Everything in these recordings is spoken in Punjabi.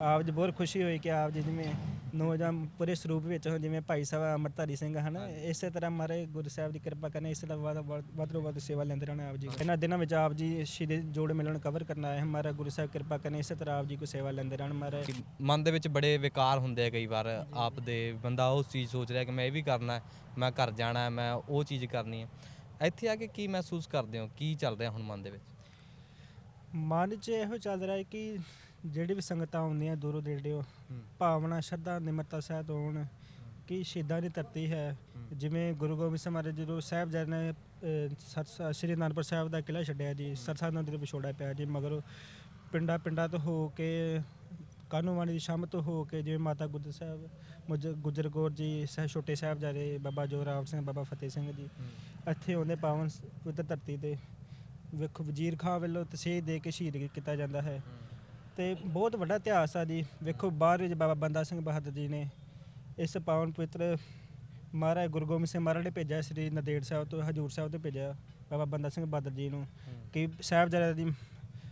ਆਪ ਜੀ ਬਹੁਤ ਖੁਸ਼ੀ ਹੋਈ ਕਿ ਆਪ ਜੀ ਜਿਵੇਂ ਨੌਜਵਾਨ ਪੂਰੇ ਸਰੂਪ ਵਿੱਚ ਹੋ ਜਿਵੇਂ ਭਾਈ ਸਾਹਿਬ ਅੰਮ੍ਰਿਤਧਾਰੀ ਸਿੰਘ ਹਨ ਇਸੇ ਤਰ੍ਹਾਂ ਮਾਰੇ ਗੁਰੂ ਸਾਹਿਬ ਦੀ ਕਿਰਪਾ ਕਰਨੇ ਇਸ ਤਰ੍ਹਾਂ ਵੱਧ ਵੱਧ ਤੋਂ ਵੱਧ ਸੇਵਾ ਲੈਂਦੇ ਰਹਿਣਾ ਆਪ ਜੀ। ਇਹਨਾਂ ਦਿਨਾਂ ਵਿੱਚ ਆਪ ਜੀ ਸ਼ਹੀਦ ਜੋੜ ਮਿਲਣ ਕਵਰ ਕਰਨਾ ਹੈ ਹਮਾਰਾ ਗੁਰੂ ਸਾਹਿਬ ਕਿਰਪਾ ਕਰਨੇ ਇਸੇ ਤਰ੍ਹਾਂ ਆਪ ਜੀ ਕੋ ਸੇਵਾ ਲੈਂਦੇ ਰਹਿਣ ਮਾਰੇ ਮਨ ਦੇ ਵਿੱਚ ਬੜੇ ਵਿਕਾਰ ਹੁੰਦੇ ਆ ਕਈ ਵਾਰ ਆਪ ਦੇ ਬੰਦਾ ਉਸ ਚੀਜ਼ ਸੋਚ ਰਿਹਾ ਕਿ ਮੈਂ ਇਹ ਵੀ ਕਰਨਾ ਮੈਂ ਘਰ ਜਾਣਾ ਮੈਂ ਉਹ ਚੀਜ਼ ਕਰਨੀ ਹੈ। ਇੱਥੇ ਆ ਕੇ ਕੀ ਮਹਿਸੂਸ ਕਰਦੇ ਹੋ ਕੀ ਚੱਲ ਰਿਹਾ ਹੁਣ ਮਨ ਦੇ ਵਿੱਚ? ਮਨ 'ਚ ਇਹੋ ਚੱਲ ਰਿਹਾ ਹੈ ਕਿ ਜਿਹੜੀ ਵੀ ਸੰਗਤਾਂ ਆਉਂਦੀਆਂ ਦੂਰੋਂ ਨੇੜਿਓਂ ਭਾਵਨਾ ਸ਼ਰਧਾ ਨਿਮਰਤਾ ਸਹਿਤ ਹੋਣ ਕਿ ਸ਼ਹੀਦਾਂ ਦੀ ਧਰਤੀ ਹੈ। ਜਿਵੇਂ ਗੁਰੂ ਗੋਬਿੰਦ ਸਿੰਘ ਮਹਾਰਾਜ ਜਦੋਂ ਜੀ ਨੇ ਅਹ, ਸਤ- ਸ੍ਰੀ ਅਨੰਦਪੁਰ ਸਾਹਿਬ ਦਾ ਕਿਲ੍ਹਾ ਛੱਡਿਆ ਜੀ ਸਰਸਾ ਨਦੀ ਦੇ ਵਿਛੋੜਾ ਪਿਆ ਜੀ ਮਗਰ ਪਿੰਡਾਂ ਪਿੰਡਾਂ ਤੋਂ ਹੋ ਕੇ ਕਾਨੂੰਵਾਨੀ ਦੀ ਸ਼ਾਮ ਤੋਂ ਹੋ ਕੇ ਜਿਵੇਂ ਮਾਤਾ ਗੁਜਰ ਸਾਹਿਬ ਮੁਜ ਗੁਜਰ ਕੌਰ ਜੀ ਸਹਿ ਛੋਟੇ ਸਾਹਿਬਜ਼ਾਦੇ ਬਾਬਾ ਜੋਰਾਵਰ ਸਿੰਘ ਬਾਬਾ ਫਤਿਹ ਸਿੰਘ ਜੀ ਇੱਥੇ ਆਉਂਦੇ ਪਾਵਨ ਸ- ਪਵਿੱਤਰ ਧਰਤੀ ਤੇ। ਵੇਖੋ ਵਜ਼ੀਰ ਖਾਂ ਵੱਲੋਂ ਤਸੀਹ ਦੇ ਕੇ ਸ਼ਹੀਦ ਕੀਤਾ ਜਾਂਦਾ ਹੈ। ਤੇ ਬਹੁਤ ਵੱਡਾ ਇਤਿਹਾਸ ਆ ਜੀ। ਵੇਖੋ ਬਾਹਰ ਵਿੱਚ ਬਾਬਾ ਬੰਦਾ ਸਿੰਘ ਬਹਾਦਰ ਜੀ ਨੇ ਇਸ ਪਾਵਨ ਪਵਿੱਤਰ ਮਹਾਰਾਜ ਗੁਰੂ ਗੋਬਿੰਦ ਸਿੰਘ ਮਹਾਰਾਜ ਨੇ ਭੇਜਿਆ ਸ੍ਰੀ ਨੰਦੇੜ ਸਾਹਿਬ ਤੋਂ ਹਜੂਰ ਸਾਹਿਬ ਤੋਂ ਭੇਜਿਆ ਬਾਬਾ ਬੰਦਾ ਸਿੰਘ ਬਹਾਦਰ ਜੀ ਨੂੰ ਕਿ ਸਾਹਿਬਜ਼ਾਦਿਆਂ ਦੀ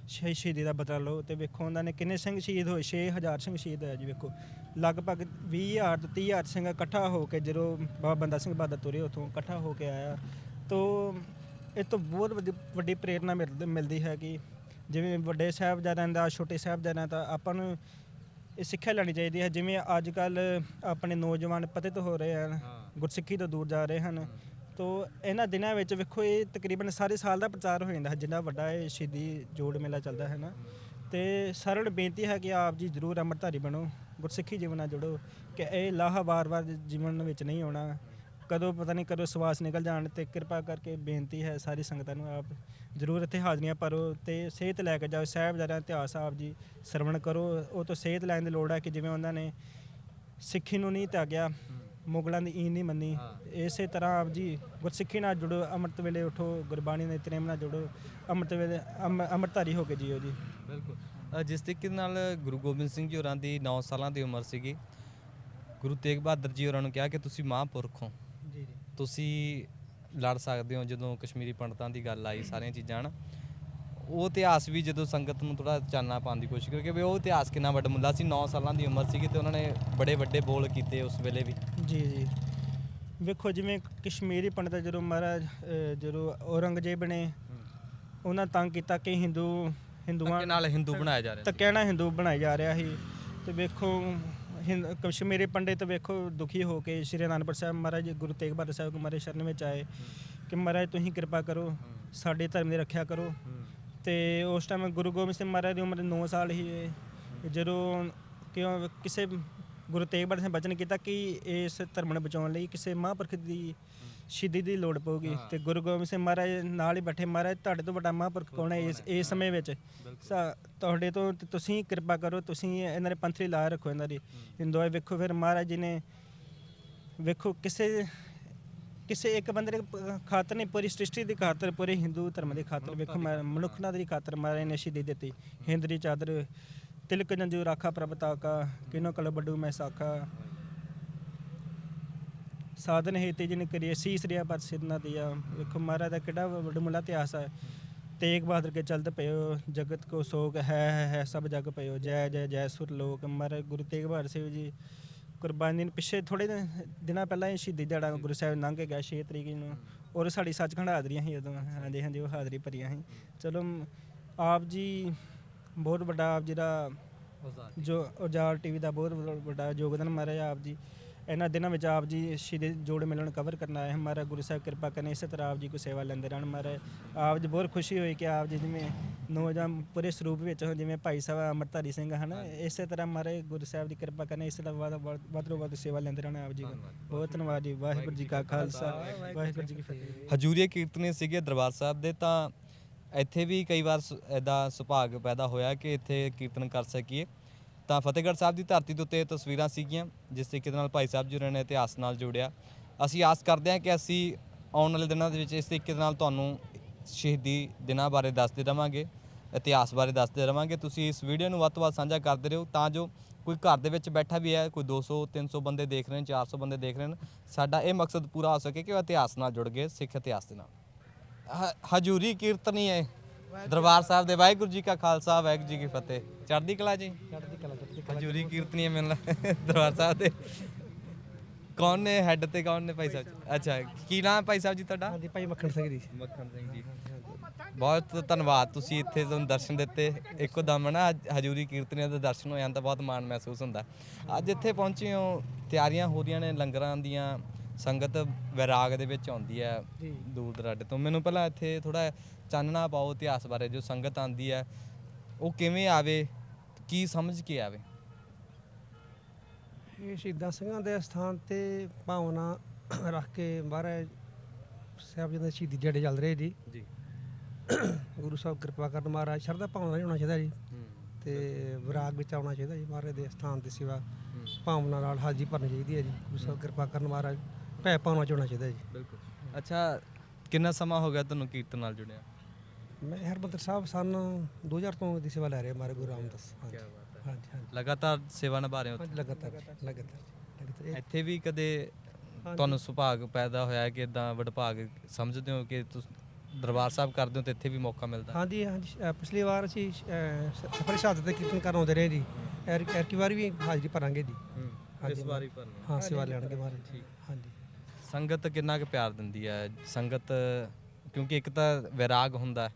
ਸ਼ਹੀ- ਸ਼ਹੀਦੀ ਦਾ ਬਦਲਾ ਲਓ। ਤੇ ਵੇਖੋ ਉਹਨਾਂ ਨੇ ਕਿੰਨੇ ਸਿੰਘ ਸ਼ਹੀਦ ਹੋਏ 6000 ਸਿੰਘ ਸ਼ਹੀਦ ਹੋਏ ਜੀ ਵੇਖੋ। ਲਗਭਗ 20000 ਤੋਂ 30000 ਸਿੰਘ ਇਕੱਠਾ ਹੋ ਕੇ ਜਦੋਂ ਬਾਬਾ ਬੰਦਾ ਸਿੰਘ ਬਹਾਦਰ ਤੁਰੇ ਉਥੋਂ ਇਕੱਠਾ ਹੋ ਕੇ ਆਇਆ। ਤੋਂ ਇਹ ਤੋਂ ਬਹੁਤ ਵੱਡੀ ਵੱਡੀ ਪ੍ਰੇਰਨਾ ਮਿਲਦੀ ਮਿਲਦੀ ਹੈ ਕਿ ਜਿਵੇਂ ਵੱਡੇ ਸਾਹਿਬਜ਼ਾਦਿਆਂ ਦਾ ਛੋਟੇ ਸਾਹਿਬਜ਼ਾਦਿਆਂ ਦਾ ਆਪਾਂ ਨੂੰ ਇਹ ਸਿੱਖਿਆ ਲੈਣੀ ਚਾਹੀਦੀ ਹੈ। ਜਿਵੇਂ ਅੱਜ ਕੱਲ ਆਪਣੇ ਨੌਜਵਾਨ ਪਤਿਤ ਹੋ ਰਹੇ ਹਨ ਗੁਰਸਿੱਖੀ ਤੋਂ ਦੂਰ ਜਾ ਰਹੇ ਹਨ। ਤੋ ਇਹਨਾਂ ਦਿਨਾਂ ਵਿੱਚ ਵੇਖੋ ਇਹ ਤਕਰੀਬਨ ਸਾਰੇ ਸਾਲ ਦਾ ਪ੍ਰਚਾਰ ਹੋ ਜਾਂਦਾ ਹੈ ਜਿੰਨਾ ਵੱਡਾ ਇਹ ਸ਼ਹੀਦੀ ਜੋੜ ਮੇਲਾ ਚੱਲਦਾ ਹੈ ਨਾ। ਤੇ ਸਰਲ ਬੇਨਤੀ ਹੈ ਕਿ ਆਪ ਜੀ ਜ਼ਰੂਰ ਅੰਮ੍ਰਿਤਧਾਰੀ ਬਣੋ ਗੁਰਸਿੱਖੀ ਜੀਵਨ ਨਾਲ ਜੁੜੋ ਕਿ ਇਹ ਲਾਹਾ ਵਾਰ-ਵਾਰ ਜੀਵਨ ਵਿੱਚ ਨਹੀਂ ਆਉਣਾ। ਕਦੋਂ ਪਤਾ ਨਹੀਂ ਕਦੋਂ ਸਵਾਸ ਨਿਕਲ ਜਾਣ ਤੇ ਕਿਰਪਾ ਕਰਕੇ ਬੇਨਤੀ ਹੈ ਸਾਰੀ ਸੰਗਤਾਂ ਨੂੰ ਆਪ ਜ਼ਰੂਰ ਇੱਥੇ ਹਾਜ਼ਰੀਆਂ ਭਰੋ ਤੇ ਸਿਹਤ ਲੈ ਕੇ ਜਾਓ ਸਾਹਿਬਜ਼ਾਦਿਆਂ ਦਾ ਇਤਿਹਾਸ ਆਪ ਜੀ ਸਰਵਣ ਕਰੋ। ਉਹ ਤੋਂ ਸਿਹਤ ਲੈਣ ਦੀ ਲੋੜ ਹੈ ਕਿ ਜਿਵੇਂ ਉਹਨਾਂ ਨੇ ਸਿੱਖੀ ਨੂੰ ਨਹੀਂ ਤਿਆਗਿਆ ਮੁਗਲਾਂ ਦੀ ਈਨ ਨਹੀਂ ਮੰਨੀ। ਇਸੇ ਤਰ੍ਹਾਂ ਆਪ ਜੀ ਗੁਰਸਿੱਖੀ ਨਾਲ ਜੁੜੋ ਅੰਮ੍ਰਿਤ ਵੇਲੇ ਉਠੋ ਗੁਰਬਾਣੀ ਦੇ ਨਿਤਨੇਮ ਨਾਲ ਜੁੜੋ ਅੰਮ੍ਰਿਤ ਵੇਲੇ ਅੰਮ- ਅੰਮ੍ਰਿਤਧਾਰੀ ਹੋ ਕੇ ਜੀਓ ਜੀ। ਬਿਲਕੁਲ। ਜਿਸ ਤਰੀਕੇ ਨਾਲ ਗੁਰੂ ਗੋਬਿੰਦ ਸਿੰਘ ਜੀ ਹੋਰਾਂ ਦੀ 9 ਸਾਲਾਂ ਦੀ ਉਮਰ ਸੀਗੀ ਗੁਰੂ ਤੇਗ ਬਹਾਦਰ ਜੀ ਹੋਰਾਂ ਨੂੰ ਕਿਹਾ ਕਿ ਤੁਸੀਂ ਮਹਾਂਪੁਰਖ ਹੋ। ਤੁਸੀਂ ਲੜ ਸਕਦੇ ਹੋ ਜਦੋਂ ਕਸ਼ਮੀਰੀ ਪੰਡਤਾਂ ਦੀ ਗੱਲ ਆਈ ਸਾਰੀਆਂ ਚੀਜ਼ਾਂ ਹਨ? ਉਹ ਇਤਿਹਾਸ ਵੀ ਜਦੋਂ ਸੰਗਤ ਨੂੰ ਥੋੜਾ ਚਾਨਣਾ ਪਾਉਣ ਦੀ ਕੋਸ਼ਿਸ਼ ਕਰਕੇ ਵੀ ਉਹ ਇਤਿਹਾਸ ਕਿੰਨਾ ਵੱਡਾ ਮੁੱਲਾ ਸੀ 9 ਸਾਲਾਂ ਦੀ ਉਮਰ ਸੀਗੀ ਤੇ ਉਹਨਾਂ ਨੇ ਬੜੇ ਵੱਡੇ ਬੋਲ ਕੀਤੇ ਉਸ ਵੇਲੇ ਵੀ। ਜੀ ਜੀ। ਵੇਖੋ ਜਿਵੇਂ ਕਸ਼ਮੀਰੀ ਪੰਡਤ ਜਦੋਂ ਮਹਾਰਾਜ ਜਦੋਂ ਔਰੰਗਜ਼ੇਬ ਨੇ ਉਹਨਾਂ ਤੰਗ ਕੀਤਾ ਕਿ ਹਿੰਦੂ ਹਿੰਦੂਆਂ ਨਾਲ ਹਿੰਦੂ ਬਣਾਇਆ ਜਾ ਰਿਹਾ ਤਾਂ ਕਹਿਣਾ ਹਿੰਦੂ ਬਣਾਇਆ ਜਾ ਰਿਹਾ ਸੀ। ਤੇ ਵੇਖੋ ਹਿੰਦ ਕਸ਼ਮੀਰੀ ਪੰਡਿਤ ਵੇਖੋ ਦੁਖੀ ਹੋ ਕੇ ਸ਼੍ਰੀ ਅਨੰਦਪੁਰ ਸਾਹਿਬ ਮਹਾਰਾਜ ਗੁਰੂ ਤੇਗ ਬਹਾਦਰ ਸਾਹਿਬ ਕੋ ਮਾਰੇ ਸ਼ਰਨ ਵਿੱਚ ਆਏ ਕਿ ਮਹਾਰਾਜ ਤੁਸੀਂ ਕਿਰਪਾ ਕਰੋ ਸਾਡੇ ਧਰਮ ਦੀ ਰੱਖਿਆ ਕਰੋ। ਤੇ ਉਸ ਟਾਈਮ ਗੁਰੂ ਗੋਬਿੰਦ ਸਿੰਘ ਮਹਾਰਾਜ ਦੀ ਉਮਰ 9 ਸਾਲ ਹੀ ਜਦੋਂ ਕਿਉਂ ਕਿਸੇ ਗੁਰੂ ਤੇਗ ਬਹਾਦਰ ਸਿੰਘ ਬਚਨ ਕੀਤਾ ਕਿ ਇਸ ਧਰਮ ਨੂੰ ਬਚਾਉਣ ਲਈ ਕਿਸੇ ਮਹਾਂਪੁਰਖ ਦੀ ਸ਼ਹੀਦੀ ਦੀ ਲੋੜ ਪਊਗੀ। ਤੇ ਗੁਰੂ ਗੋਬਿੰਦ ਸਿੰਘ ਮਹਾਰਾਜ ਨਾਲ ਹੀ ਬੈਠੇ ਮਹਾਰਾਜ ਤੁਹਾਡੇ ਤੋਂ ਵੱਡਾ ਮਹਾਂਪੁਰਖ ਕੌਣ ਹੈ ਇਸ ਇਸ ਸਮੇਂ ਵਿੱਚ? ਸਾ- ਤੁਹਾਡੇ ਤੋਂ ਤੇ ਤੁਸੀਂ ਕਿਰਪਾ ਕਰੋ ਤੁਸੀਂ ਇਹਨਾਂ ਦੇ ਪੰਥੀ ਲਾ ਰੱਖੋ ਇਹਨਾਂ ਦੀ। ਹਿੰਦੂਆ ਵੇਖੋ ਫਿਰ ਮਹਾਰਾਜ ਜੀ ਨੇ ਵੇਖੋ ਕਿਸੇ ਕਿਸੇ ਇੱਕ ਬੰਦੇ ਦੇ ਪ- ਖਾਤਰ ਨਹੀਂ ਪੂਰੀ ਸ੍ਰਿਸ਼ਟੀ ਦੀ ਖਾਤਰ ਪੂਰੇ ਹਿੰਦੂ ਧਰਮ ਦੀ ਖਾਤਰ ਵੇਖੋ ਮੈਂ ਮਨੁੱਖਤਾ ਦੀ ਖਾਤਰ ਮਹਾਰਾਜ ਨੇ ਸ਼ਹੀਦੀ ਦਿੱਤੀ। ਹਿੰਦ ਦੀ ਚਾਦਰ ਤਿਲਕ ਜੰਜੂ ਰਾਖਾ ਪ੍ਰਭ ਤਾਕਾ ਕਿਨੋ ਕਲ ਬੱਡੂ ਮੈਂ ਸਾਖਾ। ਸਾਧਨ ਹੈ ਤੇ ਜਿਨ ਕਰੀਏ ਸੀਸ ਰਿਆ ਪਰ ਸਿਰ ਨਾ ਦਿਆ। ਵੇਖੋ ਮਹਾਰਾਜ ਦਾ ਕਿਹੜਾ ਵੱਡਮੁੱਲਾ ਇਤਿਹਾਸ ਹੈ। ਤੇਗ ਬਹਾਦਰ ਕੇ ਚਲਤ ਪਇਓ ਜਗਤ ਕੋ ਸੋਗ ਹੈ ਹੈ ਹੈ ਸਭ ਜਗ ਪਇਓ ਜੈ ਜੈ ਜੈ ਸੁਰ ਲੋਕ। ਮਹਾਰਾਜ ਗੁਰੂ ਤੇਗ ਬਹਾਦਰ ਸਾਹਿਬ ਜੀ ਕੁਰਬਾਨੀ ਨੂੰ ਪਿੱਛੇ ਥੋੜੇ ਦਿਨਾਂ ਪਹਿਲਾਂ ਹੀ ਸ਼ਹੀਦੀ ਦਿਹਾੜਾ ਗੁਰੂ ਸਾਹਿਬ ਲੰਘ ਗਿਆ 6 ਤਰੀਕ ਨੂੰ। ਔਰ ਸਾਡੀ ਸੱਚਖੰਡ ਹਾਜ਼ਰੀਆਂ ਸੀ ਉਦੋਂ। ਹਾਂਜੀ ਹਾਂਜੀ ਉਹ ਹਾਜ਼ਰੀ ਭਰੀਆਂ ਸੀ। ਚਲੋ ਆਪ ਜੀ ਬਹੁਤ ਵੱਡਾ ਆਪ ਜਿਹੜਾ ਜੋ ਉਜਾਲ ਟੀਵੀ ਦਾ ਬਹੁਤ ਵੱਡਾ- ਵੱਡਾ ਯੋਗਦਾਨ ਮਹਾਰਾਜ ਆਪ ਜੀ ਇਹਨਾਂ ਦਿਨਾਂ ਵਿੱਚ ਆਪ ਜੀ ਸ਼ਹੀਦ ਜੋੜ ਮਿਲਣ ਕਵਰ ਕਰਨਾ ਹੈ। ਹਮਾਰਾ ਗੁਰੂ ਸਾਹਿਬ ਕਿਰਪਾ ਕਰਨੇ, ਇਸੇ ਤਰ੍ਹਾਂ ਆਪ ਜੀ ਕੋ ਸੇਵਾ ਲੈਂਦੇ ਰਹਿਣ। ਮਹਾਰਾਜ, ਆਪ ਜੀ ਬਹੁਤ ਖੁਸ਼ੀ ਹੋਈ ਕਿ ਆਪ ਜੀ ਜਿਵੇਂ ਨੌਜਵਾਨ ਪੂਰੇ ਸਰੂਪ ਵਿੱਚ ਹੋ, ਜਿਵੇਂ ਭਾਈ ਸਾਹਿਬ ਅੰਮ੍ਰਿਤਧਾਰੀ ਸਿੰਘ ਹਨ, ਇਸੇ ਤਰ੍ਹਾਂ ਮਹਾਰਾਜ ਗੁਰੂ ਸਾਹਿਬ ਦੀ ਕਿਰਪਾ ਕਰਨੇ, ਇਸੇ ਤਰ੍ਹਾਂ ਵੱਧ ਵੱਧ ਤੋਂ ਵੱਧ ਸੇਵਾ ਲੈਂਦੇ ਰਹਿਣਾ ਆਪ ਜੀ ਬਹੁਤ ਧੰਨਵਾਦ ਜੀ, ਵਾਹਿਗੁਰੂ ਜੀ ਕਾ ਖਾਲਸਾ, ਵਾਹਿਗੁਰੂ ਜੀ ਕੀ ਫਤਿਹ। ਹਜੂਰੀਏ ਕੀਰਤਨੇ ਸੀਗੇ ਦਰਬਾਰ ਸਾਹਿਬ ਦੇ, ਤਾਂ ਇੱਥੇ ਵੀ ਕਈ ਵਾਰ ਐਦਾ ਸੁਭਾਗ ਪੈਦਾ ਹੋਇਆ ਕਿ ਇੱਥੇ ਕੀਰਤਨ ਕਰ ਸਕੀਏ। ਤਾਂ ਫਤਿਹਗੜ੍ਹ ਸਾਹਿਬ ਦੀ ਧਰਤੀ ਦੇ ਉੱਤੇ ਇਹ ਤਸਵੀਰਾਂ ਸੀਗੀਆਂ, ਜਿਸ ਤਰੀਕੇ ਦੇ ਨਾਲ ਭਾਈ ਸਾਹਿਬ ਜੀ ਹੋਰਾਂ ਨੇ ਇਤਿਹਾਸ ਨਾਲ ਜੋੜਿਆ। ਅਸੀਂ ਆਸ ਕਰਦੇ ਹਾਂ ਕਿ ਅਸੀਂ ਆਉਣ ਵਾਲੇ ਦਿਨਾਂ ਦੇ ਵਿੱਚ ਇਸ ਤਰੀਕੇ ਦੇ ਨਾਲ ਤੁਹਾਨੂੰ ਸ਼ਹੀਦੀ ਦਿਨਾਂ ਬਾਰੇ ਦੱਸਦੇ ਰਵਾਂਗੇ, ਇਤਿਹਾਸ ਬਾਰੇ ਦੱਸਦੇ ਰਵਾਂਗੇ। ਤੁਸੀਂ ਇਸ ਵੀਡੀਓ ਨੂੰ ਵੱਧ ਤੋਂ ਵੱਧ ਸਾਂਝਾ ਕਰਦੇ ਰਹੋ, ਤਾਂ ਜੋ ਕੋਈ ਘਰ ਦੇ ਵਿੱਚ ਬੈਠਾ ਵੀ ਹੈ, ਕੋਈ 200 300 ਬੰਦੇ ਦੇਖ ਰਹੇ ਨੇ 400 ਬੰਦੇ ਦੇਖ ਰਹੇ ਨੇ, ਸਾਡਾ ਇਹ ਮਕਸਦ ਪੂਰਾ ਹੋ ਸਕੇ ਕਿ ਉਹ ਇਤਿਹਾਸ ਨਾਲ ਜੁੜ ਗਏ, ਸਿੱਖ ਇਤਿਹਾਸ ਦੇ ਨਾਲ। ਹ- ਹਜੂਰੀ ਕੀਰਤਨੀ ਹੈ ਦਰਬਾਰ ਸਾਹਿਬ ਦੇ ਵਾਹਿਗੁਰੂ ਜੀ ਕਾ ਖਾਲਸਾ ਵਾਹਿਗੁਰੂ ਜੀ ਕੀ ਫਤਿਹ। ਚੜ੍ਹਦੀ ਕਲਾ ਜੀ? ਚੜ੍ਹਦੀ ਕਲਾ ਚੜ੍ਹਦੀ ਹਜੂਰੀ ਕੀਰਤਨੀਏ ਮਿਲਣਾ ਦਰਬਾਰ ਸਾਹਿਬ ਦੇ। ਕੌਣ ਨੇ ਹੈੱਡ ਤੇ ਕੌਣ ਨੇ ਭਾਈ ਸਾਹਿਬ? ਜੀ? ਅੱਛਾ ਕੀ ਨਾਮ ਹੈ ਭਾਈ ਸਾਹਿਬ ਜੀ ਤੁਹਾਡਾ? ਹਾਂਜੀ ਭਾਈ ਮੱਖਣ ਸਿੰਘ ਜੀ। ਮੱਖਣ ਸਿੰਘ ਜੀ ਬਹੁਤ ਧੰਨਵਾਦ ਤੁਸੀਂ ਇੱਥੇ ਤੁਹਾਨੂੰ ਦਰਸ਼ਨ ਦਿੱਤੇ ਇੱਕੋ ਦਮ ਨਾ ਅੱਜ ਹਜੂਰੀ ਕੀਰਤਨੀਆਂ ਦੇ ਦਰਸ਼ਨ ਹੋ ਤਾਂ ਬਹੁਤ ਮਾਣ ਮਹਿਸੂਸ ਹੁੰਦਾ। ਅੱਜ ਇੱਥੇ ਪਹੁੰਚੇ ਹੋ ਤਿਆਰੀਆਂ ਹੋ ਰਹੀਆਂ ਨੇ ਲੰਗਰਾਂ ਦੀਆਂ ਸੰਗਤ ਵਿਰਾਗ ਦੇ ਵਿੱਚ ਆਉਂਦੀ ਹੈ। ਦੂਰ ਦਰਾਡੇ ਤੋਂ। ਮੈਨੂੰ ਪਹਿਲਾਂ ਇੱਥੇ ਥੋੜਾ ਚਾਨਣਾ ਪਾਓ ਇਤਿਹਾਸ ਬਾਰੇ ਜੋ ਸੰਗਤ ਆਂਦੀ ਹੈ ਉਹ ਕਿਵੇਂ ਆਵੇ ਕੀ ਸਮਝ ਕੇ ਆਵੇ? ਇਹ ਸ਼ਹੀਦਾਂ ਸਿੰਘਾਂ ਦੇ ਸਥਾਨ ਤੇ ਭਾਵਨਾ ਰੱਖ ਕੇ ਮਹਾਰਾਜ ਸਾਹਿਬ ਜੀ ਦੇ ਸ਼ਹੀਦੀ ਜਿਹੜੇ ਚੱਲ ਰਹੇ ਜੀ। ਜੀ। ਗੁਰੂ ਸਾਹਿਬ ਕਿਰਪਾ ਕਰਨ ਮਹਾਰਾਜ ਸ਼ਰਧਾ ਭਾਵਨਾ ਨਾਲ ਹੋਣਾ ਚਾਹੀਦਾ ਜੀ। ਤੇ ਵਿਰਾਗ ਵਿੱਚ ਆਉਣਾ ਚਾਹੀਦਾ ਜੀ ਮਹਾਰਾਜ ਦੇ ਸਥਾਨ ਦੀ ਸੇਵਾ ਭਾਵਨਾ ਨਾਲ ਹਾਜ਼ਰੀ ਭਰਨੀ ਚਾਹੀਦੀ ਹੈ ਜੀ। ਗੁਰੂ ਸਾਹਿਬ ਕਿਰਪਾ ਕਰਨ ਮਹਾਰਾਜ। ਭੈ ਭਾਵਨਾ ਚ ਹੋਣਾ ਚਾਹੀਦਾ ਜੀ। ਬਿਲਕੁਲ। ਅੱਛਾ ਕਿੰਨਾ ਸਮਾਂ ਹੋ ਗਿਆ ਤੁਹਾਨੂੰ ਕੀਰਤਨ ਨਾਲ ਜੁੜਿਆ? ਮੈਂ ਹਰਮੰਦਰ ਸਾਹਿਬ ਸਨ 2000 ਤੋਂ ਦੀ ਸੇਵਾ ਲੈ ਰਿਹਾ ਮਾਰੇ ਗੁਰੂ ਰਾਮਦਾਸ। ਹਾਂਜੀ ਬਾਤ ਹੈ। ਹਾਂਜੀ ਹਾਂਜੀ। ਲਗਾਤਾਰ ਸੇਵਾ ਨਿਭਾ ਰਹੇ ਹੋ ਹਾਂਜੀ ਲਗਾਤਾਰ ਲਗਾਤਾਰ ਲਗਾਤਾਰ। ਇਹ- ਇੱਥੇ ਵੀ ਕਦੇ ਤੁਹਾਨੂੰ ਸੁਭਾਗ ਪੈਦਾ ਹੋਇਆ ਕਿ ਇਦਾਂ ਵਡਭਾਗ ਸਮਝਦੇ ਹੋ ਕਿ ਤੁਸੀਂ ਦਰਬਾਰ ਸਾਹਿਬ ਕਰਦੇ ਹੋ ਤੇ ਇੱਥੇ ਵੀ ਮੌਕਾ ਮਿਲਦਾ? ਹਾਂਜੀ ਹਾਂਜੀ। ਅ, ਪਿਛਲੀ ਵਾਰ ਅਸੀਂ ਸਫਰ ਸ਼ਹਾਦਤ ਦੇ ਕੀਰਤਨ ਕਰਨ ਆਉਂਦੇ ਰਹੇ ਜੀ। ਐਰ ਐਰਕੀ ਵਾਰ ਵੀ ਹਾਜ਼ਰੀ ਭਰਾਂਗੇ ਜੀ। ਇਸ ਵਾਰੀ ਭਰਨਾ। ਹਾਂ ਸੇਵਾ ਲੈਣਗੇ ਮਹਾਰਾਜ। ਹਾਂਜੀ। ਸੰਗਤ ਕਿੰਨਾ ਕੁ ਪਿਆਰ ਦਿੰਦੀ ਹੈ? ਸੰਗਤ ਕਿਉਂਕਿ ਇੱਕ ਤਾਂ ਵਿਰਾਗ ਹੁੰਦਾ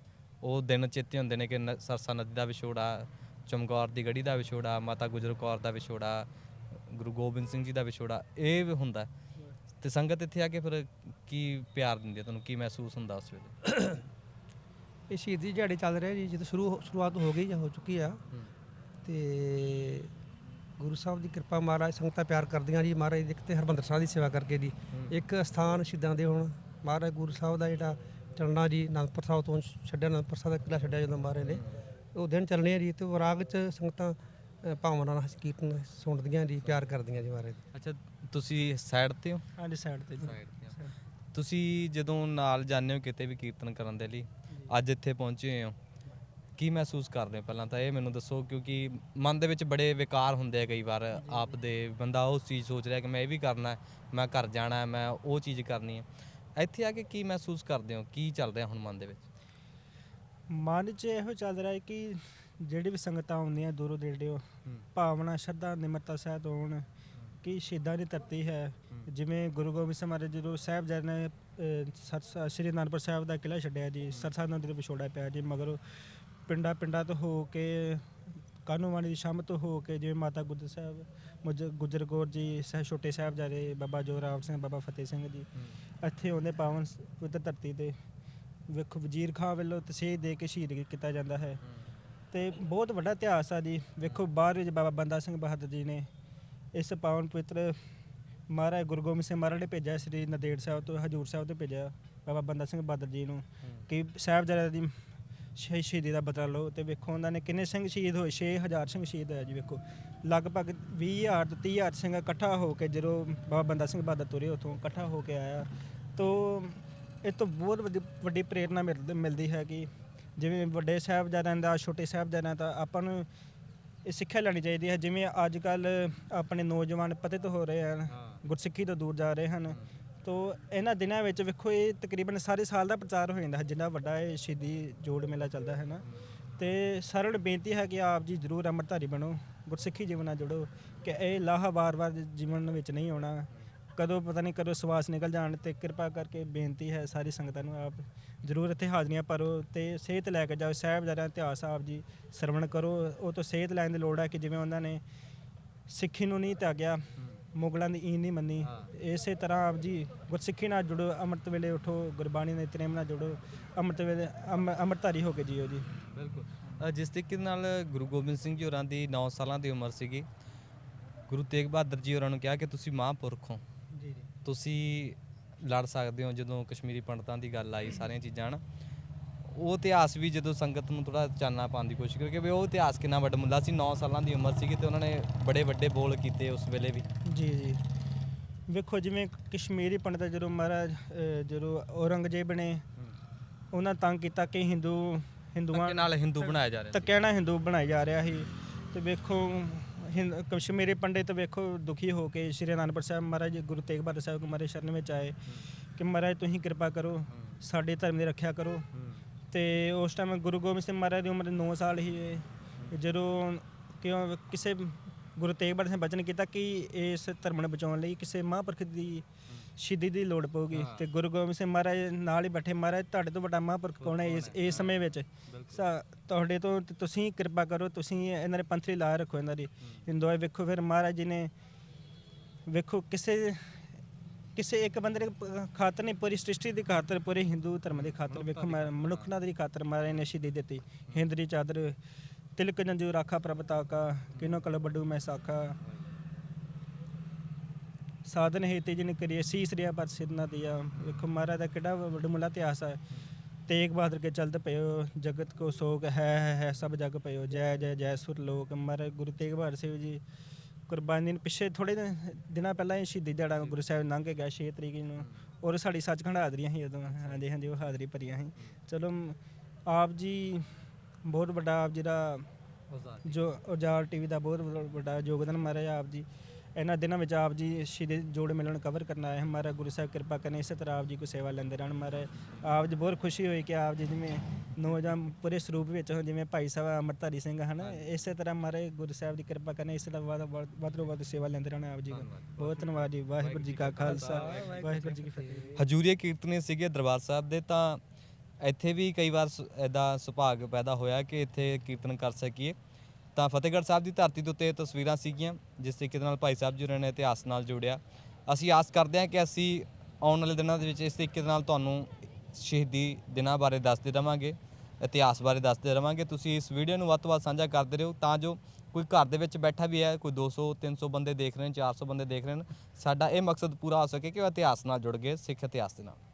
ਉਹ ਦਿਨ ਚੇਤੇ ਹੁੰਦੇ ਨੇ ਕਿ ਨ- ਸਰਸਾ ਨਦੀ ਦਾ ਵਿਛੋੜਾ ਚਮਕੌਰ ਦੀ ਗੜੀ ਦਾ ਵਿਛੋੜਾ ਮਾਤਾ ਗੁਜਰ ਕੌਰ ਦਾ ਵਿਛੋੜਾ ਗੁਰੂ ਗੋਬਿੰਦ ਸਿੰਘ ਜੀ ਦਾ ਵਿਛੋੜਾ ਇਹ ਵੀ ਹੁੰਦਾ ਤੇ ਸੰਗਤ ਇੱਥੇ ਆ ਕੇ ਫਿਰ ਕੀ ਪਿਆਰ ਦਿੰਦੀ ਹੈ ਤੁਹਾਨੂੰ? ਕੀ ਮਹਿਸੂਸ ਹੁੰਦਾ ਉਸ ਵੇਲੇ? ਇਹ ਸ਼ਹੀਦੀ ਦਿਹਾੜੇ ਚੱਲ ਰਹੇ ਜੀ ਜਦੋਂ ਸ਼ੁਰੂ ਸ਼ੁਰੂਆਤ ਹੋ ਗਈ ਜਾਂ ਹੋ ਚੁੱਕੀ ਆ। ਤੇ ਗੁਰੂ ਸਾਹਿਬ ਦੀ ਕਿਰਪਾ ਮਹਾਰਾਜ ਸੰਗਤਾਂ ਪਿਆਰ ਕਰਦੀਆਂ ਜੀ। ਮਹਾਰਾਜ ਦੇ ਕਿਤੇ ਹਰਮੰਦਰ ਸਾਹਿਬ ਦੀ ਸੇਵਾ ਕਰਕੇ ਜੀ। ਇੱਕ ਸਥਾਨ ਸ਼ਹੀਦਾਂ ਦੇ ਹੁਣ। ਮਹਾਰਾਜ ਗੁਰੂ ਸਾਹਿਬ ਦਾ ਜਿਹੜਾ ਚੱਲਣਾ ਜੀ ਅਨੰਦਪੁਰ ਸਾਹਿਬ ਤੋਂ ਛੱਡਿਆ ਅਨੰਦਪੁਰ ਸਾਹਿਬ ਦਾ ਕਿਲਾ ਛੱਡਿਆ ਜਦੋਂ ਮਹਾਰਾਜ ਨੇ। ਉਹ ਦਿਨ ਚੱਲਣੇ ਆ ਜੀ ਤੇ ਵਿਰਾਗ ਚ ਸੰਗਤਾਂ ਭਾਵਨਾ ਨਾਲ ਕੀਰਤਨ ਸੁਣਦੀਆਂ ਜੀ ਪਿਆਰ ਕਰਦੀਆਂ ਜੀ ਮਹਾਰਾਜ। ਅੱਛਾ ਤੁਸੀਂ ਸਾਈਡ ਤੇ ਹੋ? ਹਾਂਜੀ ਸਾਈਡ ਤੇ ਜੀ। ਤੁਸੀਂ ਜਦੋਂ ਨਾਲ ਜਾਂਦੇ ਹੋ ਕਿਤੇ ਵੀ ਕੀਰਤਨ ਕਰਨ ਦੇ ਲਈ ਅੱਜ ਇੱਥੇ ਪਹੁੰਚੇ ਹੋ। ਕੀ ਮਹਿਸੂਸ ਕਰਦੇ ਹੋ ਪਹਿਲਾਂ ਤਾਂ ਇਹ ਮੈਨੂੰ ਦੱਸੋ ਕਿਉਂਕਿ ਮਨ ਦੇ ਵਿੱਚ ਬੜੇ ਵਿਕਾਰ ਹੁੰਦੇ ਆ ਕਈ ਵਾਰ ਆਪ ਦੇ ਬੰਦਾ ਉਸ ਚੀਜ਼ ਸੋਚ ਰਿਹਾ ਕਿ ਮੈਂ ਇਹ ਵੀ ਕਰਨਾ ਹੈ ਮੈਂ ਘਰ ਜਾਣਾ ਹੈ ਮੈਂ ਉਹ ਚੀਜ਼ ਕਰਨੀ ਹੈ। ਇੱਥੇ ਆ ਕੇ ਕੀ ਮਹਿਸੂਸ ਕਰਦੇ ਹੋ? ਕੀ ਚੱਲ ਰਿਹਾ ਹੁਣ ਮਨ ਦੇ ਵਿੱਚ? ਮਨ 'ਚ ਇਹੋ ਚੱਲ ਰਿਹਾ ਹੈ ਕਿ ਜਿਹੜੀ ਵੀ ਸੰਗਤਾਂ ਆਉਂਦੀਆਂ ਦੂਰੋਂ ਨੇੜਿਓਂ ਭਾਵਨਾ ਸ਼ਰਧਾ ਨਿਮਰਤਾ ਸਹਿਤ ਹੋਣ ਕਿ ਸ਼ਹੀਦਾਂ ਦੀ ਧਰਤੀ ਹੈ। ਜਿਵੇਂ ਗੁਰੂ ਗੋਬਿੰਦ ਸਿੰਘ ਮਹਾਰਾਜ ਜਦੋਂ ਸਾਹਿਬਜ਼ਾਦੇ ਨੇ ਅਹ, ਸਰਸਾ ਸ੍ਰੀ ਅਨੰਦਪੁਰ ਸਾਹਿਬ ਦਾ ਕਿਲ੍ਹਾ ਛੱਡਿਆ ਜੀ ਸਰਸਾ ਨਦੀ ਦੇ ਵਿਛੋੜਾ ਪਿਆ ਜੀ ਮਗਰ ਪਿੰਡਾਂ ਪਿੰਡਾਂ ਤੋਂ ਹੋ ਕੇ ਕਾਨੂੰਵਾਨੀ ਦੀ ਸ਼ਾਮ ਤੋਂ ਹੋ ਕੇ ਜਿਵੇਂ ਮਾਤਾ ਗੁਜਰ ਸਾਹਿਬ ਮੁਜ ਗੁਜਰ ਕੌਰ ਜੀ ਸਹਿ ਛੋਟੇ ਸਾਹਿਬਜ਼ਾਦੇ ਬਾਬਾ ਜੋਰਾਵਰ ਸਿੰਘ ਬਾਬਾ ਫਤਿਹ ਸਿੰਘ ਜੀ ਇੱਥੇ ਆਉਂਦੇ ਪਾਵਨ ਸ- ਪਵਿੱਤਰ ਧਰਤੀ ਤੇ ਵੇਖੋ ਵਜ਼ੀਰ ਖਾਂ ਵੱਲੋਂ ਤਸੀਹ ਦੇ ਕੇ ਸ਼ਹੀਦ ਕੀਤਾ ਜਾਂਦਾ ਹੈ। ਤੇ ਬਹੁਤ ਵੱਡਾ ਇਤਿਹਾਸ ਆ ਜੀ। ਵੇਖੋ ਬਾਹਰ ਵਿੱਚ ਬਾਬਾ ਬੰਦਾ ਸਿੰਘ ਬਹਾਦਰ ਜੀ ਨੇ ਇਸ ਪਾਵਨ ਪਵਿੱਤਰ ਮਹਾਰਾਜ ਗੁਰੂ ਗੋਬਿੰਦ ਸਿੰਘ ਮਹਾਰਾਜ ਨੇ ਭੇਜਿਆ ਸ੍ਰੀ ਨੰਦੇੜ ਸਾਹਿਬ ਤੋਂ ਹਜੂਰ ਸਾਹਿਬ ਤੋਂ ਭੇਜਿਆ ਬਾਬਾ ਬੰਦਾ ਸਿੰਘ ਬਹਾਦਰ ਜੀ ਨੂੰ ਕਿ ਸਾਹਿਬਜ਼ਾਦਿਆਂ ਦੀ ਸ਼ਹੀ- ਸ਼ਹੀਦੀ ਦਾ ਬਦਲਾ ਲਓ ਤੇ ਵੇਖੋ ਉਹਨਾਂ ਨੇ ਕਿੰਨੇ ਸਿੰਘ ਸ਼ਹੀਦ ਹੋਏ 6000 ਸਿੰਘ ਸ਼ਹੀਦ ਹੋਇਆ ਜੀ ਵੇਖੋ। ਲਗਭਗ 20000 ਤੋਂ 30000 ਸਿੰਘ ਇਕੱਠਾ ਹੋ ਕੇ ਜਦੋਂ ਬਾਬਾ ਬੰਦਾ ਸਿੰਘ ਬਹਾਦਰ ਤੁਰੇ ਉਥੋਂ ਇਕੱਠਾ ਹੋ ਕੇ ਆਇਆ। ਤੋਂ ਇਹ ਤੋਂ ਬਹੁਤ ਵੱਡੀ ਵੱਡੀ ਪ੍ਰੇਰਨਾ ਮਿਲਦੀ ਮਿਲਦੀ ਹੈ ਕਿ ਜਿਵੇਂ ਵੱਡੇ ਸਾਹਿਬਜ਼ਾਦਿਆਂ ਦਾ ਛੋਟੇ ਸਾਹਿਬਜ਼ਾਦਿਆਂ ਦਾ ਆਪਾਂ ਨੂੰ ਇਹ ਸਿੱਖਿਆ ਲੈਣੀ ਚਾਹੀਦੀ ਹੈ। ਜਿਵੇਂ ਅੱਜ ਕੱਲ ਆਪਣੇ ਨੌਜਵਾਨ ਪਤਿਤ ਹੋ ਰਹੇ ਹਨ ਗੁਰਸਿੱਖੀ ਤੋਂ ਦੂਰ ਜਾ ਰਹੇ ਹਨ। ਤੋ ਇਹਨਾਂ ਦਿਨਾਂ ਵਿੱਚ ਵੇਖੋ ਇਹ ਤਕਰੀਬਨ ਸਾਰੇ ਸਾਲ ਦਾ ਪ੍ਰਚਾਰ ਹੋ ਜਾਂਦਾ ਹੈ, ਜਿੰਨਾ ਵੱਡਾ ਇਹ ਸ਼ਹੀਦੀ ਜੋੜ ਮੇਲਾ ਚੱਲਦਾ ਹੈ ਨਾ। ਤੇ ਸਾਰਿਆਂ ਨੂੰ ਬੇਨਤੀ ਹੈ ਕਿ ਆਪ ਜੀ ਜ਼ਰੂਰ ਅੰਮ੍ਰਿਤਧਾਰੀ ਬਣੋ, ਗੁਰਸਿੱਖੀ ਜੀਵਨ ਨਾਲ ਜੁੜੋ, ਕਿ ਇਹ ਲਾਹਾ ਵਾਰ-ਵਾਰ ਜੀਵਨ ਵਿੱਚ ਨਹੀਂ ਆਉਣਾ। ਕਦੋਂ ਪਤਾ ਨਹੀਂ ਕਦੋਂ ਸਵਾਸ ਨਿਕਲ ਜਾਣ ਤੇ ਕਿਰਪਾ ਕਰਕੇ ਬੇਨਤੀ ਹੈ ਸਾਰੀ ਸੰਗਤਾਂ ਨੂੰ, ਆਪ ਜ਼ਰੂਰ ਇੱਥੇ ਹਾਜ਼ਰੀਆਂ ਭਰੋ ਤੇ ਸਿਹਤ ਲੈ ਕੇ ਜਾਓ, ਸਾਹਿਬਜ਼ਾਦਿਆਂ ਇਤਿਹਾਸ ਆਪ ਜੀ ਸਰਵਣ ਕਰੋ। ਉਹ ਤੋਂ ਸਿਹਤ ਲੈਣ ਦੀ ਲੋੜ ਹੈ ਕਿ ਜਿਵੇਂ ਉਹਨਾਂ ਨੇ ਸਿੱਖੀ ਨੂੰ ਨਹੀਂ ਤਿਆਗਿਆ ਮੁਗਲਾਂ ਦੀ ਈਨ ਨਹੀਂ ਮੰਨੀ। ਇਸੇ ਤਰ੍ਹਾਂ ਆਪ ਜੀ ਗੁਰਸਿੱਖੀ ਨਾਲ ਜੁੜੋ ਅੰਮ੍ਰਿਤ ਵੇਲੇ ਉਠੋ ਗੁਰਬਾਣੀ ਦੇ ਪ੍ਰੇਮ ਨਾਲ ਜੁੜੋ ਅੰਮ੍ਰਿਤ ਵੇਲੇ ਅੰਮ- ਅੰਮ੍ਰਿਤਧਾਰੀ ਹੋ ਕੇ ਜੀਓ ਜੀ। ਬਿਲਕੁਲ। ਅ, ਜਿਸ ਤਰੀਕੇ ਨਾਲ ਗੁਰੂ ਗੋਬਿੰਦ ਸਿੰਘ ਜੀ ਹੋਰਾਂ ਦੀ 9 ਸਾਲਾਂ ਦੀ ਉਮਰ ਸੀਗੀ ਗੁਰੂ ਤੇਗ ਬਹਾਦਰ ਜੀ ਹੋਰਾਂ ਨੂੰ ਕਿਹਾ ਕਿ ਤੁਸੀਂ ਮਹਾਂਪੁਰਖ ਹੋ। ਜੀ ਜੀ। ਤੁਸੀਂ ਲੜ ਸਕਦੇ ਹੋ ਜਦੋਂ ਕਸ਼ਮੀਰੀ ਪੰਡਤਾਂ ਦੀ ਗੱਲ ਆਈ ਸਾਰੀਆਂ ਚੀਜ਼ਾਂ ਹਨ? ਉਹ ਇਤਿਹਾਸ ਵੀ ਜਦੋਂ ਸੰਗਤ ਨੂੰ ਥੋੜਾ ਚਾਨਣਾ ਪਾਉਣ ਦੀ ਕੋਸ਼ਿਸ਼ ਕਰੀ ਕਿ ਵੀ ਉਹ ਇਤਿਹਾਸ ਕਿੰਨਾ ਵੱਡਾ ਮੁੱਲਾ ਸੀ 9 ਸਾਲਾਂ ਦੀ ਉਮਰ ਸੀਗੀ ਤੇ ਉਹਨਾਂ ਨੇ ਬੜੇ ਵੱਡੇ ਬੋਲ ਕੀਤੇ ਉਸ ਵੇਲੇ ਵੀ। ਜੀ ਜੀ। ਵੇਖੋ ਜਿਵੇਂ ਕਸ਼ਮੀਰੀ ਪੰਡਤ ਜਦੋਂ ਮਹਾਰਾਜ ਅਹ, ਜਦੋਂ ਔਰੰਗਜ਼ੇਬ ਨੇ ਉਹਨਾਂ ਤੰਗ ਕੀਤਾ ਕਿ ਹਿੰਦੂ ਹਿੰਦੂਆਂ ਧੱਕੇ ਨਾਲ ਹਿੰਦੂ ਬਣਾਇਆ ਜਾ ਰਿਹਾ ਤਾਂ ਕਹਿਣਾ ਹਿੰਦੂ ਬਣਾਇਆ ਜਾ ਰਿਹਾ ਸੀ। ਤੇ ਵੇਖੋ ਹਿੰਦ ਕਸ਼ਮੀਰੀ ਪੰਡਿਤ ਵੇਖੋ ਦੁਖੀ ਹੋ ਕੇ ਸ਼੍ਰੀ ਅਨੰਦਪੁਰ ਸਾਹਿਬ ਮਹਾਰਾਜ ਗੁਰੂ ਤੇਗ ਬਹਾਦਰ ਸਾਹਿਬ ਕੁਮਾਰੇ ਸ਼ਰਨ ਵਿੱਚ ਆਏ ਕਿ ਮਹਾਰਾਜ ਤੁਸੀਂ ਕਿਰਪਾ ਕਰੋ ਸਾਡੇ ਧਰਮ ਦੀ ਰੱਖਿਆ ਕਰੋ। ਤੇ ਉਸ ਟਾਈਮ ਗੁਰੂ ਗੋਬਿੰਦ ਸਿੰਘ ਮਹਾਰਾਜ ਦੀ ਉਮਰ 9 ਸਾਲ ਹੀ ਜਦੋਂ ਕਿਉਂ ਕਿਸੇ ਗੁਰੂ ਤੇਗ ਬਹਾਦਰ ਸਿੰਘ ਨੇ ਬਚਨ ਕੀਤਾ ਕਿ ਇਸ ਧਰਮ ਨੂੰ ਬਚਾਉਣ ਲਈ ਕਿਸੇ ਮਹਾਂਪੁਰਖ ਦੀ ਸ਼ਹੀਦੀ ਦੀ ਲੋੜ ਪਊਗੀ ਤੇ ਗੁਰੂ ਗੋਬਿੰਦ ਸਿੰਘ ਮਹਾਰਾਜ ਨਾਲ ਹੀ ਬੈਠੇ ਮਹਾਰਾਜ ਤੁਹਾਡੇ ਤੋਂ ਵੱਡਾ ਮਹਾਂਪੁਰਖ ਕੌਣ ਹੈ ਇਸ ਇਸ ਸਮੇਂ ਵਿੱਚ? ਸਾ- ਤੁਹਾਡੇ ਤੋਂ ਤੇ ਤੁਸੀਂ ਕਿਰਪਾ ਕਰੋ ਤੁਸੀਂ ਇਹਨਾਂ ਦੇ ਪੰਥ ਲਈ ਲਾ ਰੱਖੋ ਇਹਨਾਂ ਦੀ। ਹਿੰਦੂਆਂ ਵੇਖੋ ਫਿਰ ਮਹਾਰਾਜ ਜੀ ਨੇ ਵੇਖੋ ਕਿਸੇ ਕਿਸੇ ਇੱਕ ਬੰਦੇ ਦੇ ਪ- ਖਾਤਰ ਨਹੀਂ ਪੂਰੀ ਸ੍ਰਿਸ਼ਟੀ ਦੀ ਖਾਤਰ ਪੂਰੇ ਹਿੰਦੂ ਧਰਮ ਦੀ ਖਾਤਰ ਵੇਖੋ ਮਹਾ- ਮਨੁੱਖਤਾ ਦੀ ਖਾਤਰ ਮਹਾਰਾਜ ਨੇ ਸ਼ਹੀਦੀ ਦਿੱਤੀ। ਹਿੰਦ ਦੀ ਚਾਦਰ ਤਿਲਕ ਜੰਜੂ ਰਾਖਾ ਪ੍ਰਭਤਾ ਕਾ, ਕਿਨੋ ਕਲ ਬੱਡੂ ਮੈਂ ਸਾਧਨ ਹੈ ਜਿਨ ਕਰੀਏ ਸੀਸ ਰਿਆ ਪਰ ਸਿਰ ਨਾ ਦਿਆ। ਵੇਖੋ ਮਹਾਰਾਜ ਦਾ ਕਿਹੜਾ ਵੱਡਮੁੱਲਾ ਇਤਿਹਾਸ ਹੈ। ਤੇਗ ਬਹਾਦਰ ਕੇ ਚਲਤ ਪਇਓ ਜਗਤ ਕੋ ਸੋਗ ਹੈ ਹੈ ਹੈ, ਸਭ ਜਗ ਪਇਓ ਜੈ ਜੈ ਜੈ ਸੁਰ ਲੋਕ। ਮਹਾਰਾਜ ਗੁਰੂ ਤੇਗ ਬਹਾਦਰ ਸਿੰਘ ਜੀ ਕੁਰਬਾਨੀ ਨੂੰ ਪਿੱਛੇ ਥੋੜੇ ਦਿਨਾਂ ਪਹਿਲਾਂ ਹੀ ਸ਼ਹੀਦੀ ਦਿਹਾੜਾ ਗੁਰੂ ਸਾਹਿਬ ਲੰਘ ਕੇ ਗਿਆ 6 ਤਰੀਕ ਨੂੰ। ਔਰ ਸਾਡੀ ਸੱਚਖੰਡ ਹਾਜ਼ਰੀਆਂ ਸੀ ਉਦੋਂ। ਹਾਂਜੀ ਹਾਂਜੀ, ਉਹ ਹਾਜ਼ਰੀ ਭਰੀਆਂ ਸੀ। ਚਲੋ, ਆਪ ਜੀ ਬਹੁਤ ਵੱਡਾ ਆਪ ਜੀ ਦਾ ਜੋ। ਉਜਾਲ ਟੀਵੀ ਦਾ ਬਹੁਤ ਵੱਡਾ- ਯੋਗਦਾਨ ਮਹਾਰਾਜ ਆਪ ਜੀ। ਇਹਨਾਂ ਦਿਨਾਂ ਵਿੱਚ ਆਪ ਜੀ ਸ਼ਹੀਦ ਜੋੜ ਮਿਲਣ ਕਵਰ ਕਰਨ ਆਏ ਹਨ ਮਹਾਰਾਜ ਗੁਰੂ ਸਾਹਿਬ ਕਿਰਪਾ ਕਰਨ ਇਸੇ ਤਰ੍ਹਾਂ ਆਪ ਜੀ ਕੋ ਸੇਵਾ ਲੈਂਦੇ ਰਹਿਣ ਮਹਾਰਾਜ। ਆਪ ਜੀ ਬਹੁਤ ਖੁਸ਼ੀ ਹੋਈ ਕਿ ਆਪ ਜੀ ਜਿਵੇਂ ਨੌਜਵਾਨ ਪੂਰੇ ਸਰੂਪ ਵਿੱਚ ਹੋ ਜਿਵੇਂ ਭਾਈ ਸਾਹਿਬ ਅਮਰਤਾਰੀ ਸਿੰਘ ਹਨ ਇਸੇ ਤਰ੍ਹਾਂ ਮਹਾਰਾਜ ਗੁਰੂ ਸਾਹਿਬ ਦੀ ਕਿਰਪਾ ਕਰਨ ਇਸੇ ਤਰ੍ਹਾਂ ਵੱਧ ਵੱਧ ਤੋਂ ਵੱਧ ਸੇਵਾ ਲੈਂਦੇ ਰਹਿਣ ਆਪ ਜੀ। ਬਹੁਤ ਧੰਨਵਾਦ ਜੀ। ਵਾਹਿਗੁਰੂ ਜੀ ਕਾ ਖਾਲਸਾ ਵਾਹਿਗੁਰੂ ਜੀ ਕੀ ਫਤਿਹ। ਹਜੂਰੀਏ ਕੀਰਤਨੀ ਸੀਗੇ ਦਰਬਾਰ ਸਾਹਿਬ ਦੇ ਤਾਂ ਇੱਥੇ ਵੀ ਕਈ ਵਾਰ ਐਦਾ ਸੁਭਾਗ ਪੈਦਾ ਹੋਇਆ ਕਿ ਇੱਥੇ ਕੀਰਤਨ ਕਰ ਸਕੀਏ। ਤਾਂ ਫਤਿਹਗੜ੍ਹ ਸਾਹਿਬ ਦੀ ਧਰਤੀ ਦੇ ਉੱਤੇ ਇਹ ਤਸਵੀਰਾਂ ਸੀਗੀਆਂ, ਜਿਸ ਤਰੀਕੇ ਦੇ ਨਾਲ ਭਾਈ ਸਾਹਿਬ ਜੀ ਹੋਰਾਂ ਨੇ ਇਤਿਹਾਸ ਨਾਲ ਜੋੜਿਆ। ਅਸੀਂ ਆਸ ਕਰਦੇ ਹਾਂ ਕਿ ਅਸੀਂ ਆਉਣ ਵਾਲੇ ਦਿਨਾਂ ਦੇ ਵਿੱਚ ਇਸ ਤਰੀਕੇ ਦੇ ਨਾਲ ਤੁਹਾਨੂੰ ਸ਼ਹੀਦੀ ਦਿਨਾਂ ਬਾਰੇ ਦੱਸਦੇ ਰਵਾਂਗੇ, ਇਤਿਹਾਸ ਬਾਰੇ ਦੱਸਦੇ ਰਵਾਂਗੇ। ਤੁਸੀਂ ਇਸ ਵੀਡੀਓ ਨੂੰ ਵੱਧ ਤੋਂ ਵੱਧ ਸਾਂਝਾ ਕਰਦੇ ਰਹੋ, ਤਾਂ ਜੋ ਕੋਈ ਘਰ ਦੇ ਵਿੱਚ ਬੈਠਾ ਵੀ ਹੈ, ਕੋਈ 200 300 ਬੰਦੇ ਦੇਖ ਰਹੇ ਨੇ 400 ਬੰਦੇ ਦੇਖ ਰਹੇ ਨੇ, ਸਾਡਾ ਇਹ ਮਕਸਦ ਪੂਰਾ ਹੋ ਸਕੇ ਕਿ ਉਹ ਇਤਿਹਾਸ ਨਾਲ ਜੁੜ ਗਏ, ਸਿੱਖ ਇਤਿਹਾਸ ਦੇ ਨਾਲ।